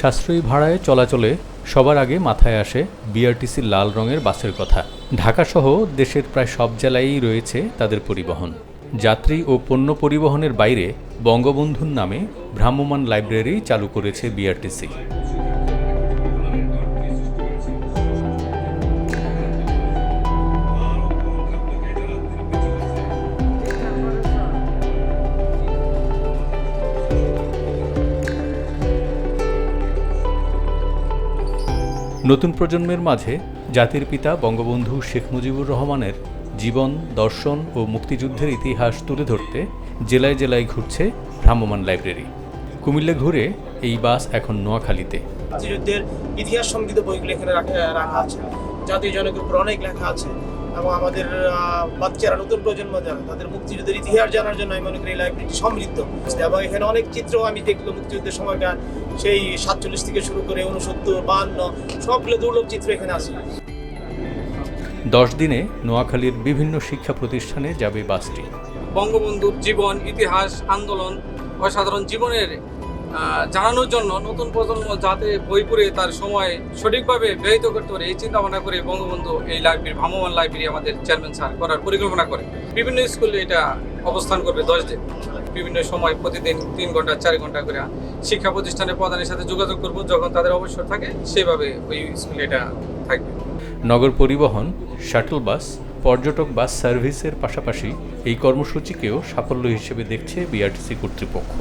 সাশ্রয়ী ভাড়ায় চলাচলে সবার আগে মাথায় আসে বিআরটিসির লাল রঙের বাসের কথা। ঢাকাসহ দেশের প্রায় সব জেলায়ই রয়েছে তাদের পরিবহন। যাত্রী ও পণ্য পরিবহনের বাইরে বঙ্গবন্ধুর নামে ভ্রাম্যমাণ লাইব্রেরি চালু করেছে বিআরটিসি। নতুন প্রজন্মের মাঝে জাতির পিতা বঙ্গবন্ধু শেখ মুজিবুর রহমানের জীবন, দর্শন ও মুক্তিযুদ্ধের ইতিহাস তুলে ধরতে জেলায় জেলায় ঘুরছে ভ্রাম্যমান লাইব্রেরি। কুমিল্লা ঘুরে এই বাস এখন নোয়াখালীতে। মুক্তিযুদ্ধের ইতিহাস সংগীত বইগুলো এখানে রাখা- আছে। জাতীয় জনকের উপর অনেক লেখা আছে। এবং আমাদের বাচ্চারা নতুন প্রজন্ম যারা তাদের মুক্তিযুদ্ধের ইতিহাস জানার জন্য আমি মনে করি লাইব্রেরিটি সমৃদ্ধ। এবং এখানে অনেক চিত্র আমি দেখলাম মুক্তিযুদ্ধের সময়কার সেই সাতচল্লিশ থেকে শুরু করে উনসত্তর বাহান্ন সবগুলো দুর্লভ চিত্র এখানে আছে। দশ দিনে নোয়াখালীর বিভিন্ন শিক্ষা প্রতিষ্ঠানে যাবে বাসটি। বঙ্গবন্ধুর জীবন ইতিহাস আন্দোলন অসাধারণ জীবনের জানানোর জন্য নতুন প্রজন্ম যাতে বই পড়ে তার সময় সঠিকভাবে ব্যয়িত করতে পারে, এই চিন্তা ভাবনা করে বঙ্গবন্ধু এই লাইব্রেরি ভ্রাম্যমান লাইব্রেরি আমাদের চেয়ারম্যান স্যার করার পরিকল্পনা করে। বিভিন্ন স্কুলে এটা অবস্থান করবে দশ দিন। বিভিন্ন সময় প্রতিদিন তিন ঘণ্টা, চার ঘণ্টা করে শিক্ষা প্রতিষ্ঠানের প্রধানের সাথে যোগাযোগ করব, যখন তাদের অবসর থাকে সেভাবে ওই স্কুলে এটা থাকবে। নগর পরিবহন শাটল বাস পর্যটক বাস সার্ভিসের পাশাপাশি এই কর্মসূচিকেও সাফল্য হিসেবে দেখছে বিআরটিসি কর্তৃপক্ষ।